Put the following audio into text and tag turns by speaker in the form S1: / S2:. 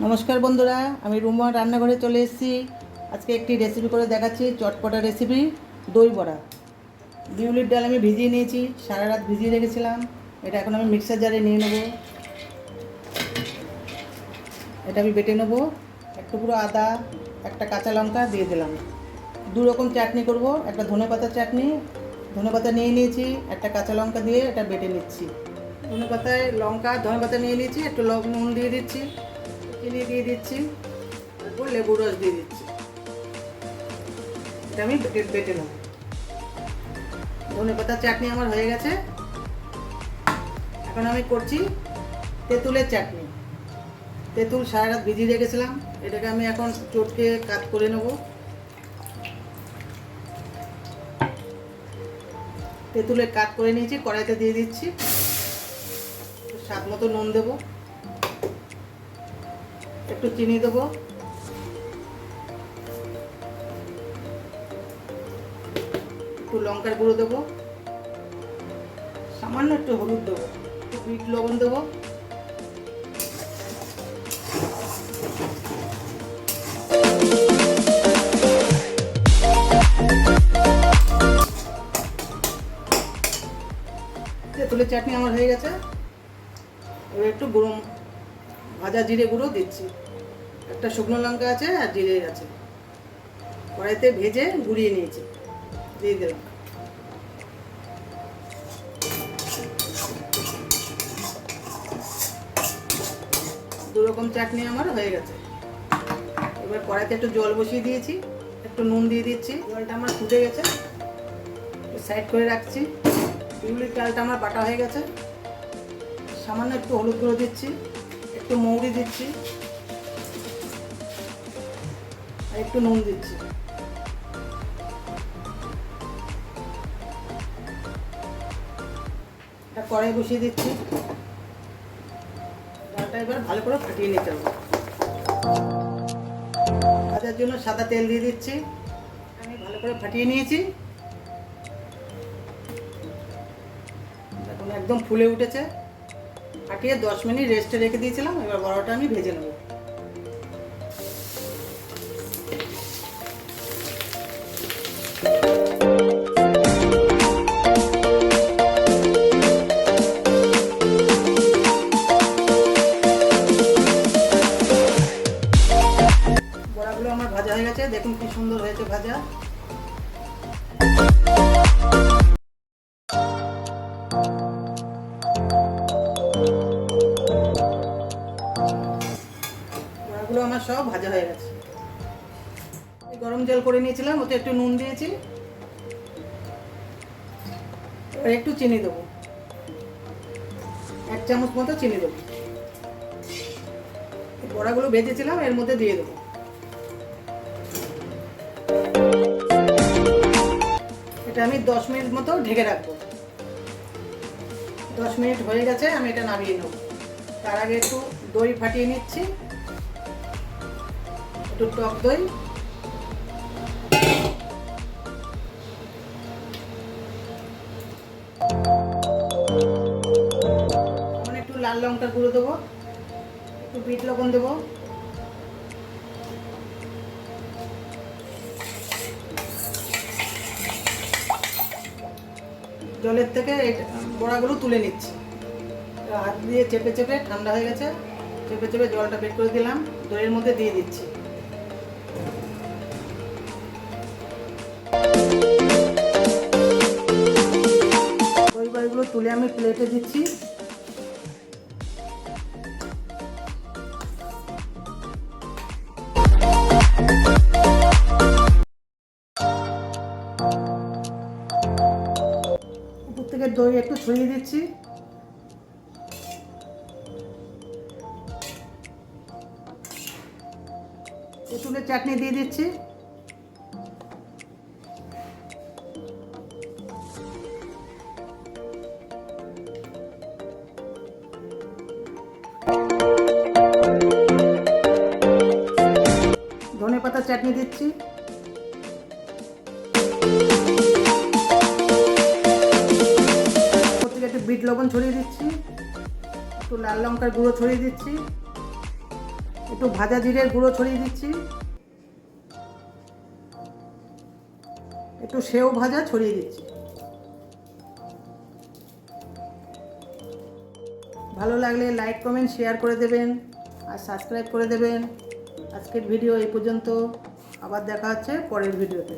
S1: নমস্কার বন্ধুরা, আমি রুমা, রান্নাঘরে চলে এসেছি। আজকে একটি রেসিপি করে দেখাচ্ছি, চটপটা রেসিপি দই বড়া। বিউলির ডাল আমি ভিজিয়ে নিয়েছি, সারা রাত ভিজিয়ে রেখেছিলাম। এটা এখন আমি মিক্সার জারে নিয়ে নেব। এটা আমি বেটে নেব। একটু পুরো আদা, একটা কাঁচা লঙ্কা দিয়ে দিলাম। দু রকম চাটনি করব, একটা ধনে পাতার চাটনি। ধনে পাতা নিয়ে নিয়েছি, একটা কাঁচা লঙ্কা দিয়ে এটা বেটে নিচ্ছি। ধনে পাতায় লঙ্কা, ধনে পাতা নিয়ে নিয়েছি, একটু লবণ, নুন দিয়ে দিচ্ছি। চিনি দিয়ে দিচ্ছি তারপর লেবু রস দিয়ে দিচ্ছি। এটা আমি বেটে নেব। ধনে পাতার চাটনি আমার হয়ে গেছে। এখন আমি করছি তেঁতুলের চাটনি। তেঁতুল সারা রাত ভিজিয়ে রেখেছিলাম, এটাকে আমি এখন চটকে কাট করে নেব। তেঁতুলের কাট করে নিয়েছি, কড়াইতে দিয়ে দিচ্ছি। স্বাদ মতো নুন দেবো। একটু চিনি দেবো। একটু লঙ্কার গুঁড়ো দেবো। সামান্য একটু হলুদ দেবো। বিট লবণ দেবো। তেঁতুলের চাটনি আমার হয়ে গেছে। এবার একটু গুঁড়ো ভাজা জিরে গুঁড়ো দিচ্ছি। একটা শুকনো লঙ্কা আছে আর জিরে আছে। কড়াইতে ভেজে গুঁড়িয়ে নিয়েছি। দিয়ে দিলাম। দু রকম চাটনি আমার হয়ে গেছে। এবার কড়াইতে একটু জল বসিয়ে দিয়েছি, একটু নুন দিয়ে দিচ্ছি। জলটা আমার ফুটে গেছে। সাইড করে রাখছি। বিউলির চালটা আমার বাটা হয়ে গেছে। সামান্য একটু হলুদ গুঁড়ো দিচ্ছি, একটু মৌরি দিচ্ছি। আর একটু নুন দিচ্ছি। এটা কড়াই বসিয়ে দিচ্ছি। ডালটা এবার ভালো করে ফাটিয়ে নিতে হবে। ভাজার জন্য সাদা তেল দিয়ে দিচ্ছি। আমি ভালো করে ফাটিয়ে নিয়েছি। দেখুন, একদম ফুলে উঠেছে। ফাটিয়ে দশ মিনিট রেস্টে রেখে দিয়েছিলাম। এবার বড়াটা আমি ভেজে নেব। ভাজা হয়ে গেছে দেখুন কি সুন্দর হয়েছে ভাজা। আমার সব ভাজা হয়ে গেছে। গরম জল করে নিয়েছিলাম, ওতে একটু নুন দিয়েছি। একটু চিনি দেবো। এক চামচ মতো চিনি দেবো। বড়াগুলো ভেজেছিলাম, এর মধ্যে দিয়ে দেবো। এটা আমি দশ মিনিট মতো ঢেকে রাখব। দশ মিনিট হয়ে গেছে, আমি এটা নামিয়ে নেব। তার আগে একটু দই ফাটিয়ে নিচ্ছি। একটু টক দই। একটু লাল লঙ্কার গুঁড়ো দেবো, একটু বিট লবণ দেবো। জলের থেকে বড়াগুলো তুলে নিচ্ছি। হাত দিয়ে চেপে চেপে, ঠান্ডা হয়ে গেছে, চেপে চেপে জলটা বের করে দিলাম দইয়ের মধ্যে দিয়ে দিচ্ছি। তুলে আমি প্লেটে দিচ্ছি। উপর থেকে দই একটু ছড়িয়ে দিচ্ছি। তেঁতুলের চাটনি দিয়ে দিচ্ছি। চাটনি দিচ্ছি। একটু বিট লবণ ছড়িয়ে দিচ্ছি। একটু লাল লঙ্কার গুঁড়ো ছড়িয়ে দিচ্ছি। একটু ভাজা জিরের গুঁড়ো ছড়িয়ে দিচ্ছি। একটু সেও ভাজা ছড়িয়ে দিচ্ছি। ভালো লাগলে লাইক কমেন্ট শেয়ার করে দেবেন আর সাবস্ক্রাইব করে দেবেন। আজকের ভিডিও এই পর্যন্ত। আবার দেখা হচ্ছে পরের ভিডিওতে।